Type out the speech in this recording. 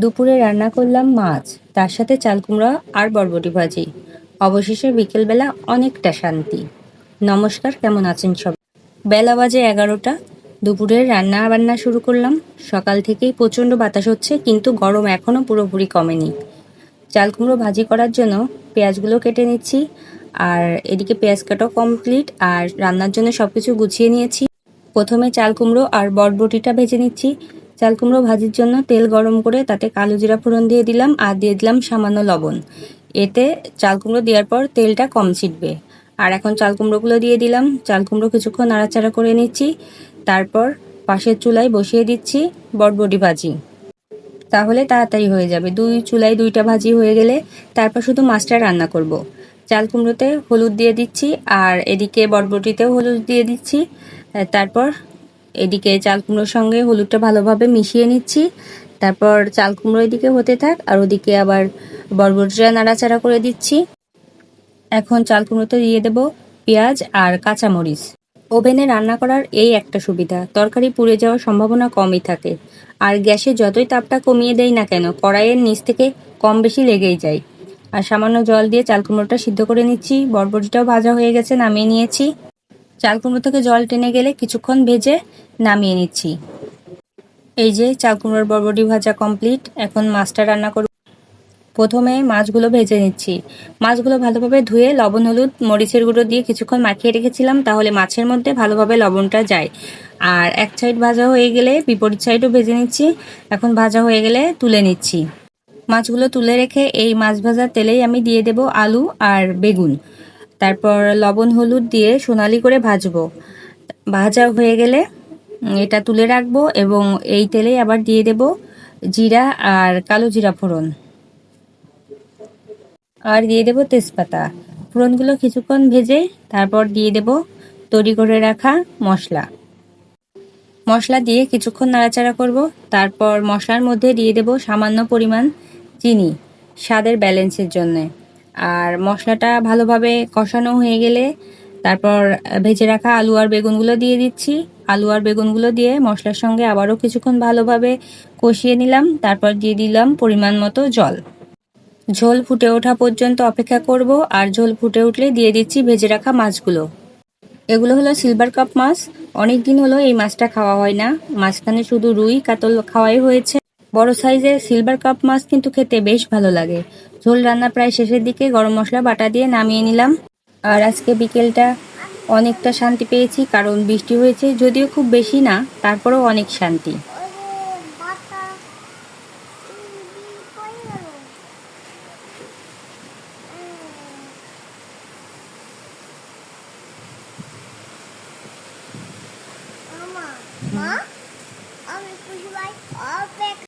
দুপুরে রান্না করলাম মাছ, তার সাথে চাল কুমড়া আর বরবটি ভাজি। অবশেষে বিকেলবেলা অনেকটা শান্তি। নমস্কার, কেমন আছেন সব? বেলা বাজে এগারোটা। দুপুরের রান্না বান্না শুরু করলাম। সকাল থেকেই প্রচণ্ড বাতাস হচ্ছে, কিন্তু গরম এখনও পুরোপুরি কমেনি। চাল কুমড়ো ভাজি করার জন্য পেঁয়াজগুলো কেটে নিচ্ছি, আর এদিকে পেঁয়াজ কাটাও কমপ্লিট, আর রান্নার জন্য সব কিছু গুছিয়ে নিয়েছি। প্রথমে চাল কুমড়ো আর বরবটিটা ভেজে নিচ্ছি। চাল কুমড়ো ভাজির জন্য তেল গরম করে তাতে কালো জিরা ফোড়ন দিয়ে দিলাম আর দিয়ে দিলাম সামান্য লবণ। এতে চাল কুমড়ো দেওয়ার পর তেলটা কম ছিটবে। আর এখন চাল কুমড়োগুলো দিয়ে দিলাম। চাল কুমড়ো কিছুক্ষণ নাড়াচাড়া করে নিচ্ছি। তারপর পাশের চুলায় বসিয়ে দিচ্ছি বটবটি ভাজি। তাহলে তাড়াতাড়ি হয়ে যাবে। দুই চুলায় দুইটা ভাজি হয়ে গেলে তারপর শুধু মাছটা রান্না করব। চাল কুমড়োতে হলুদ দিয়ে দিচ্ছি আর এদিকে বটবটিতেও হলুদ দিয়ে দিচ্ছি। তারপর এদিকে চাল কুমড়োর সঙ্গে হলুদটা ভালোভাবে মিশিয়ে নিচ্ছি। তারপর চাল কুমড়ো এদিকে হতে থাক, আর ওদিকে আবার বরবটিটা নাড়াচাড়া করে দিচ্ছি। এখন চাল কুমড়োতে দিয়ে দেব পেঁয়াজ আর কাঁচামরিচ। ওভেনে রান্না করার এই একটা সুবিধা, তরকারি পুড়ে যাওয়ার সম্ভাবনা কমই থাকে। আর গ্যাসে যতই তাপটা কমিয়ে দেয় না কেন, কড়াইয়ের নিচ থেকে কম বেশি লেগেই যায়। আর সামান্য জল দিয়ে চাল কুমড়োটা সিদ্ধ করে নিচ্ছি, বরবটিটাও ভাজা হয়ে গেছে, নামিয়ে নিয়েছি। চাল কুমড়ো থেকে জল টেনে গেলে কিছুক্ষণ ভেজে নামিয়ে নিচ্ছি। এই যে চাল কুমড়োর বরবটি ভাজা কমপ্লিট, এখন মাছটা রান্না করব। প্রথমে মাছগুলো ভেজে নিচ্ছি। মাছগুলো ভালোভাবে ধুয়ে লবণ, হলুদ, মরিচের গুঁড়ো দিয়ে কিছুক্ষণ মাখিয়ে রেখেছিলাম, তাহলে মাছের মধ্যে ভালোভাবে লবণটা যায়। আর এক সাইড ভাজা হয়ে গেলে বিপরীত সাইডও ভেজে নিচ্ছি। এখন ভাজা হয়ে গেলে তুলে নিচ্ছি। মাছগুলো তুলে রেখে এই মাছ ভাজার তেলেই আমি দিয়ে দেব আলু আর বেগুন। তারপর লবণ হলুদ দিয়ে সোনালি করে ভাজবো। ভাজা হয়ে গেলে এটা তুলে রাখব এবং এই তেলেই আবার দিয়ে দেব জিরা আর কালো জিরা ফোড়ন। আর দিয়ে দেব তেজপাতা। ফোড়নগুলো কিছুক্ষণ ভেজে তারপর দিয়ে দেব তৈরি করে রাখা মশলা। মশলা দিয়ে কিছুক্ষণ নাড়াচাড়া করব। তারপর মশলার মধ্যে দিয়ে দেব সামান্য পরিমাণ চিনি স্বাদের ব্যালেন্সের জন্যে। আর মশলাটা ভালোভাবে কষানো হয়ে গেলে তারপর ভেজে রাখা আলু আর বেগুনগুলো দিয়ে দিচ্ছি। আলু আর বেগুনগুলো দিয়ে মশলার সঙ্গে আবারও কিছুক্ষণ ভালোভাবে কষিয়ে নিলাম। তারপর দিয়ে দিলাম পরিমাণ মতো জল। ঝোল ফুটে ওঠা পর্যন্ত অপেক্ষা করব আর ঝোল ফুটে উঠলে দিয়ে দিচ্ছি ভেজে রাখা মাছগুলো। এগুলো হলো সিলভার কাপ মাছ। অনেক দিন হলো এই মাছটা খাওয়া হয় না। মাঝখানে শুধু রুই, কাতল খাওয়াই হয়েছে। বড় সাইজের সিলভার কাপ মাছ কিন্তু খেতে বেশ ভালো লাগে। ঝোল রান্না প্রায় শেষের দিকে গরম মশলা বাটা দিয়ে নামিয়ে নিলাম। আর আজকে বিকেলটা অনেকটা শান্তি পেয়েছি, কারণ বৃষ্টি হয়েছে যদিও খুব বেশি না, তারপরেও অনেক শান্তি।